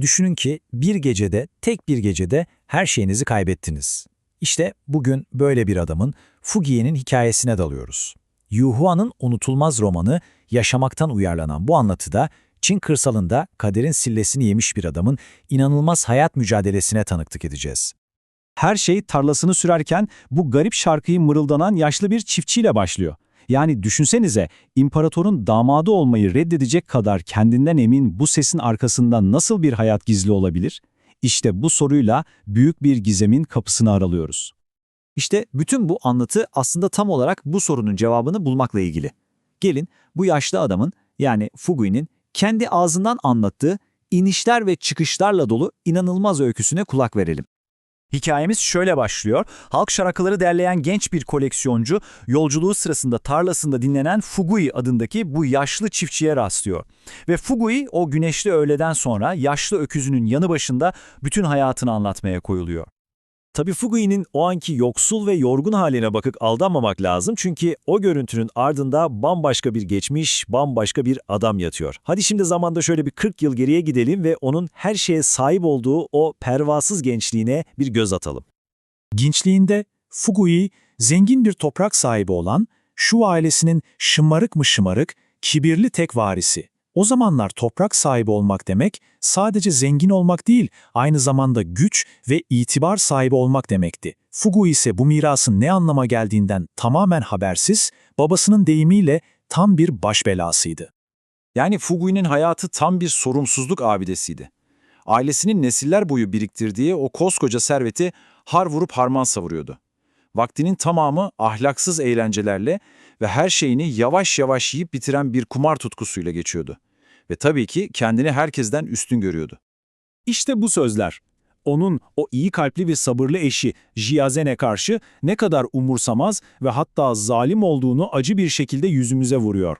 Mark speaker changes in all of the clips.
Speaker 1: Düşünün ki bir gecede, tek bir gecede her şeyinizi kaybettiniz. İşte bugün böyle bir adamın Fugiye'nin hikayesine dalıyoruz. Yu Hua'nın unutulmaz romanı yaşamaktan uyarlanan bu anlatıda Çin kırsalında kaderin sillesini yemiş bir adamın inanılmaz hayat mücadelesine tanıklık edeceğiz.
Speaker 2: Her şey tarlasını sürerken bu garip şarkıyı mırıldanan yaşlı bir çiftçiyle başlıyor. Yani düşünsenize imparatorun damadı olmayı reddedecek kadar kendinden emin bu sesin arkasında nasıl bir hayat gizli olabilir? İşte bu soruyla büyük bir gizemin kapısını aralıyoruz.
Speaker 3: İşte bütün bu anlatı aslında tam olarak bu sorunun cevabını bulmakla ilgili. Gelin bu yaşlı adamın yani Fugui'nin kendi ağzından anlattığı inişler ve çıkışlarla dolu inanılmaz öyküsüne kulak verelim.
Speaker 2: Hikayemiz şöyle başlıyor. Halk şarkıları derleyen genç bir koleksiyoncu yolculuğu sırasında tarlasında dinlenen Fugui adındaki bu yaşlı çiftçiye rastlıyor. Ve Fugui o güneşli öğleden sonra yaşlı öküzünün yanı başında bütün hayatını anlatmaya koyuluyor.
Speaker 4: Tabii Fugui'nin o anki yoksul ve yorgun haline bakıp aldanmamak lazım çünkü o görüntünün ardında bambaşka bir geçmiş, bambaşka bir adam yatıyor. Hadi şimdi zamanda şöyle bir 40 yıl geriye gidelim ve onun her şeye sahip olduğu o pervasız gençliğine bir göz atalım.
Speaker 1: Gençliğinde Fugui, zengin bir toprak sahibi olan, şu ailesinin şımarık mı şımarık, kibirli tek varisi. O zamanlar toprak sahibi olmak demek, sadece zengin olmak değil, aynı zamanda güç ve itibar sahibi olmak demekti. Fugui ise bu mirasın ne anlama geldiğinden tamamen habersiz, babasının deyimiyle tam bir baş belasıydı.
Speaker 5: Yani Fugui'nin hayatı tam bir sorumsuzluk abidesiydi. Ailesinin nesiller boyu biriktirdiği o koskoca serveti har vurup harman savuruyordu. Vaktinin tamamı ahlaksız eğlencelerle ve her şeyini yavaş yavaş yiyip bitiren bir kumar tutkusuyla geçiyordu. Ve tabii ki kendini herkesten üstün görüyordu.
Speaker 2: İşte bu sözler. Onun o iyi kalpli ve sabırlı eşi Jiazen'e karşı ne kadar umursamaz ve hatta zalim olduğunu acı bir şekilde yüzümüze vuruyor.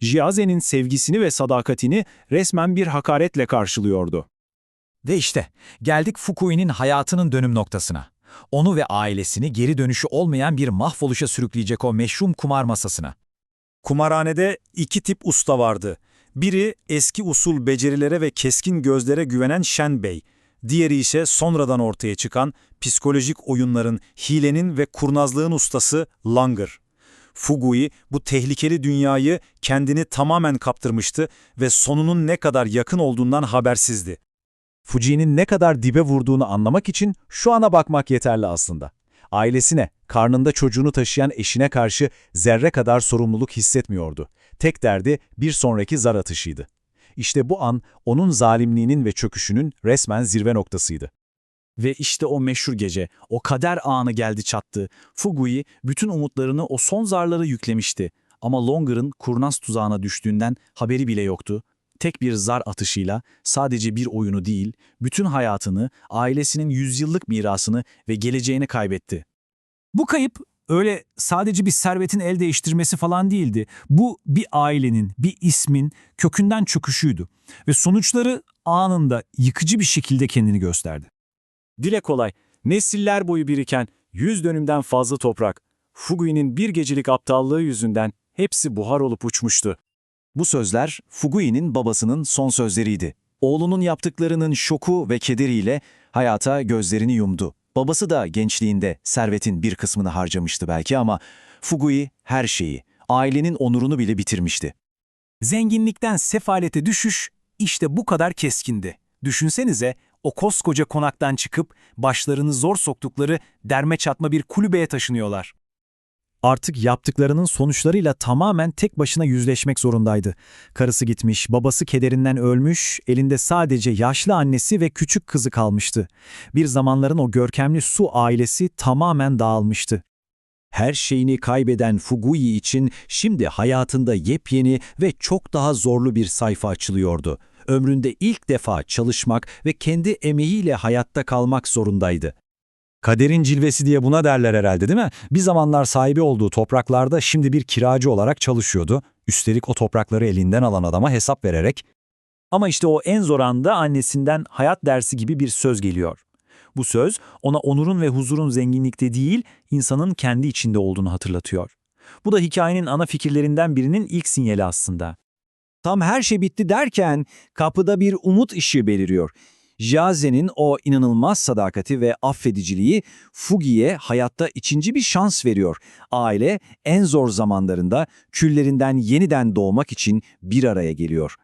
Speaker 2: Jiazen'in sevgisini ve sadakatini resmen bir hakaretle karşılıyordu.
Speaker 6: Ve işte geldik Fukui'nin hayatının dönüm noktasına. Onu ve ailesini geri dönüşü olmayan bir mahvoluşa sürükleyecek o meşhum kumar masasına.
Speaker 4: Kumarhanede iki tip usta vardı. Biri eski usul becerilere ve keskin gözlere güvenen Shen Bey. Diğeri ise sonradan ortaya çıkan psikolojik oyunların, hilenin ve kurnazlığın ustası Langer. Fugui bu tehlikeli dünyayı kendini tamamen kaptırmıştı ve sonunun ne kadar yakın olduğundan habersizdi.
Speaker 2: Fuji'nin ne kadar dibe vurduğunu anlamak için şu ana bakmak yeterli aslında. Ailesine, karnında çocuğunu taşıyan eşine karşı zerre kadar sorumluluk hissetmiyordu. Tek derdi bir sonraki zar atışıydı. İşte bu an onun zalimliğinin ve çöküşünün resmen zirve noktasıydı.
Speaker 1: Ve işte o meşhur gece, o kader anı geldi çattı. Fugui bütün umutlarını o son zarlara yüklemişti. Ama Longer'ın kurnaz tuzağına düştüğünden haberi bile yoktu. Tek bir zar atışıyla sadece bir oyunu değil, bütün hayatını, ailesinin yüzyıllık mirasını ve geleceğini kaybetti. Bu kayıp öyle sadece bir servetin el değiştirmesi falan değildi. Bu bir ailenin, bir ismin kökünden çöküşüydü. Ve sonuçları anında yıkıcı bir şekilde kendini gösterdi.
Speaker 4: Dile kolay, nesiller boyu biriken yüz dönümden fazla toprak, Fugui'nin bir gecelik aptallığı yüzünden hepsi buhar olup uçmuştu.
Speaker 3: Bu sözler Fugui'nin babasının son sözleriydi. Oğlunun yaptıklarının şoku ve kederiyle hayata gözlerini yumdu. Babası da gençliğinde servetin bir kısmını harcamıştı belki ama Fugui her şeyi, ailenin onurunu bile bitirmişti.
Speaker 1: Zenginlikten sefalete düşüş işte bu kadar keskindi. Düşünsenize o koskoca konaktan çıkıp başlarını zor soktukları derme çatma bir kulübeye taşınıyorlar. Artık yaptıklarının sonuçlarıyla tamamen tek başına yüzleşmek zorundaydı. Karısı gitmiş, babası kederinden ölmüş, elinde sadece yaşlı annesi ve küçük kızı kalmıştı. Bir zamanların o görkemli Su ailesi tamamen dağılmıştı.
Speaker 7: Her şeyini kaybeden Fugui için şimdi hayatında yepyeni ve çok daha zorlu bir sayfa açılıyordu. Ömründe ilk defa çalışmak ve kendi emeğiyle hayatta kalmak zorundaydı.
Speaker 2: Kaderin cilvesi diye buna derler herhalde değil mi? Bir zamanlar sahibi olduğu topraklarda şimdi bir kiracı olarak çalışıyordu. Üstelik o toprakları elinden alan adama hesap vererek.
Speaker 4: Ama işte o en zor anda annesinden hayat dersi gibi bir söz geliyor. Bu söz ona onurun ve huzurun zenginlikte değil, insanın kendi içinde olduğunu hatırlatıyor. Bu da hikayenin ana fikirlerinden birinin ilk sinyali aslında.
Speaker 8: Tam her şey bitti derken kapıda bir umut ışığı beliriyor. Jaze'nin o inanılmaz sadakati ve affediciliği Fugi'ye hayatta ikinci bir şans veriyor. Aile en zor zamanlarında küllerinden yeniden doğmak için bir araya geliyor.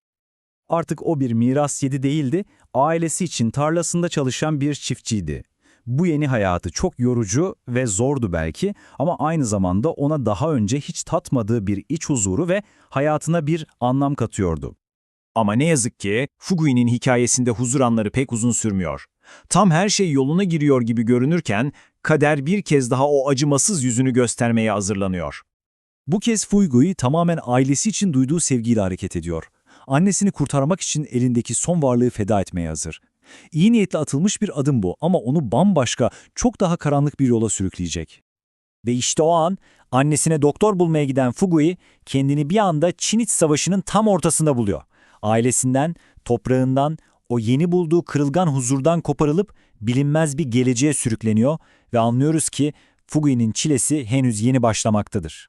Speaker 1: Artık o bir miras yedi değildi, ailesi için tarlasında çalışan bir çiftçiydi. Bu yeni hayatı çok yorucu ve zordu belki ama aynı zamanda ona daha önce hiç tatmadığı bir iç huzuru ve hayatına bir anlam katıyordu.
Speaker 3: Ama ne yazık ki Fugui'nin hikayesinde huzur anları pek uzun sürmüyor. Tam her şey yoluna giriyor gibi görünürken kader bir kez daha o acımasız yüzünü göstermeye hazırlanıyor.
Speaker 2: Bu kez Fuygui tamamen ailesi için duyduğu sevgiyle hareket ediyor. Annesini kurtarmak için elindeki son varlığı feda etmeye hazır. İyi niyetle atılmış bir adım bu ama onu bambaşka, çok daha karanlık bir yola sürükleyecek.
Speaker 8: Ve işte o an annesine doktor bulmaya giden Fugui kendini bir anda Çin İç Savaşı'nın tam ortasında buluyor. Ailesinden, toprağından, o yeni bulduğu kırılgan huzurdan koparılıp bilinmez bir geleceğe sürükleniyor ve anlıyoruz ki Fugui'nin çilesi henüz yeni başlamaktadır.